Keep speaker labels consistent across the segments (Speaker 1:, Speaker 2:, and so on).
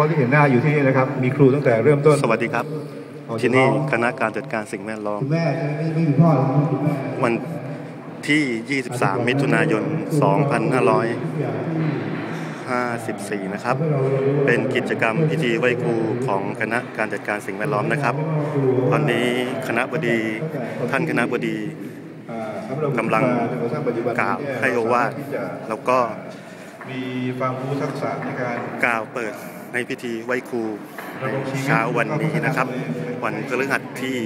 Speaker 1: ฉพาะที่เห็นหน้าอยู่ที่นี่นะครับ มีครูตั้งแต่เริ่มต้น
Speaker 2: สวัสดีครับ
Speaker 1: เอาเฉพาะ
Speaker 2: ที่นี่คณะการจัดการสิ่งแวดล้อม
Speaker 1: คุณแม่ไม่ไม่มีพ่อหรอกคุณแม่
Speaker 2: วันที่ 23 มิถุนายน 2554 นะครับ เป็นกิจกรรมพิธีไหว้ครูของคณะการจัดการสิ่งแวดล้อมนะครับ ตอนนี้คณะบดีท่านคณะบดี
Speaker 1: อ่าสำหรับ
Speaker 2: กำลัง
Speaker 1: จนกระทั่งปัจจุบัน
Speaker 2: กล่าว
Speaker 1: เนี่ย
Speaker 2: ให้โอวาท
Speaker 1: ที่จะ
Speaker 2: แล้วก็
Speaker 1: มีความรู้ทักษะในการ
Speaker 2: กล่าวเปิด ในพิธีไหว้ครูในเช้าวันนี้นะครับ วันพฤหัสที่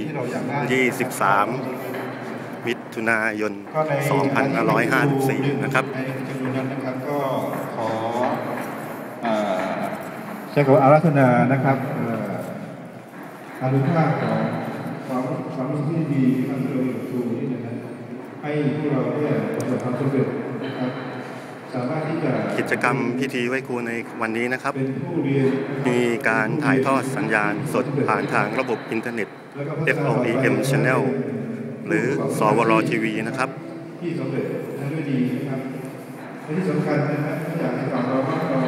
Speaker 2: 23 มิถุนายน 2554 นะครับ
Speaker 1: ในจำนวนนั้นนะครับก็ขอใช้คำอารัธนานะครับอานุภาพของความความรู้ที่ดีที่ทำให้เราอยู่ครูนี่นะครับให้พวกเราเนี่ยประสบความสำเร็จนะครับสามารถ
Speaker 2: กิจกรรมพิธีไหว้ครูในวันนี้นะครับ มีการถ่ายทอดสัญญาณสดผ่านทางระบบอินเทอร์เน็ต FOEM Channel หรือสวรทีวีนะครับ
Speaker 1: ที่สำเร็จได้ด้วยดีนะครับและที่สำคัญนะฮะอยากให้ฝั่งเราว่าเรา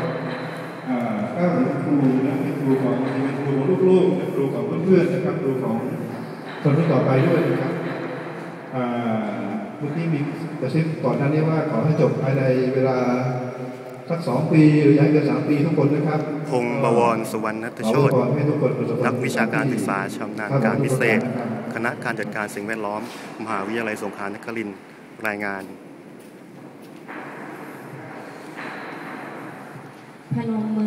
Speaker 1: ก้าวถึงครูนะเป็นครูของเป็นครูของลูกๆเป็นครูของเพื่อนๆนะครับครูของคนรุ่นต่อไปด้วยนะครับเมื่อกี้มีกระซิบก่อนหน้านี้ว่าขอให้จบภายในเวลา สักสองปีหรืออยังเกินสามปีทุกคนนะครับ
Speaker 2: พงศ์บวรสุวรรณัตโชต
Speaker 1: ขอให้ทุกคนประสบควม
Speaker 2: นักวิชาการศึกษาชำนาญการพิเศษ คณะการจัดการสิ่งแวดล้อม มหาวิทยาลัยสงขลานครินทร์รายงาน
Speaker 3: พนมมือ